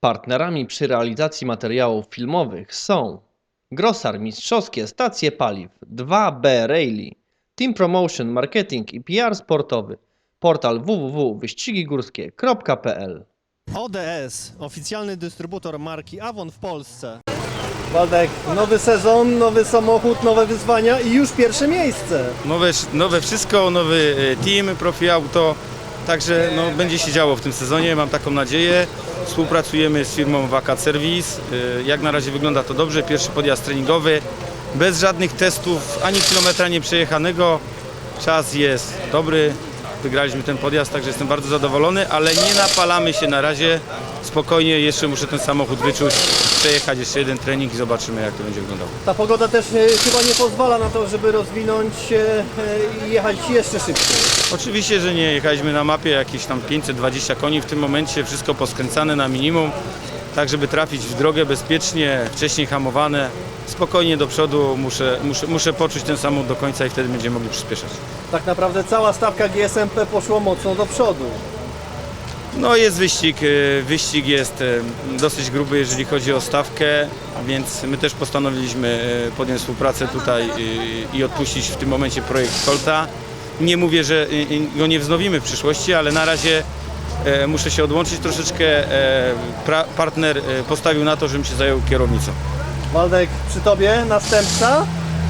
Partnerami przy realizacji materiałów filmowych są Grosar Mistrzowskie Stacje Paliw 2B Rally, Team Promotion Marketing i PR Sportowy, portal www.wyścigigórskie.pl ODS, oficjalny dystrybutor marki Avon w Polsce. Waldek, nowy sezon, nowy samochód, nowe wyzwania i już pierwsze miejsce. Nowe, nowe wszystko, nowy e, team, profi auto, także no, będzie się działo w tym sezonie, mam taką nadzieję. Współpracujemy z firmą Wakat Service, E, jak na razie wygląda to dobrze, pierwszy podjazd treningowy, bez żadnych testów, ani kilometra nie przejechanego, czas jest dobry, wygraliśmy ten podjazd, także jestem bardzo zadowolony, ale nie napalamy się na razie, spokojnie, jeszcze muszę ten samochód wyczuć, przejechać jeszcze jeden trening i zobaczymy jak to będzie wyglądało. Ta pogoda też e, chyba nie pozwala na to, żeby rozwinąć e, i jechać jeszcze szybciej. Oczywiście, że nie. Jechaliśmy na mapie jakieś tam 520 koni. W tym momencie wszystko poskręcane na minimum, tak żeby trafić w drogę bezpiecznie, wcześniej hamowane. Spokojnie do przodu muszę, muszę, muszę poczuć ten samochód do końca i wtedy będziemy mogli przyspieszać. Tak naprawdę cała stawka GSMP poszła mocno do przodu. No jest wyścig, e, wyścig jest e, dosyć gruby, jeżeli chodzi o stawkę, więc my też postanowiliśmy e, podjąć współpracę tutaj i odpuścić w tym momencie projekt Colta. Nie mówię, że go nie wznowimy w przyszłości, ale na razie muszę się odłączyć troszeczkę. E, Partner e, postawił na to, żebym się zajął kierownicą. Waldek, przy tobie następca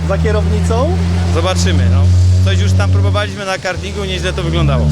za kierownicą. Zobaczymy. No. Coś już tam próbowaliśmy na kartingu, nieźle to wyglądało.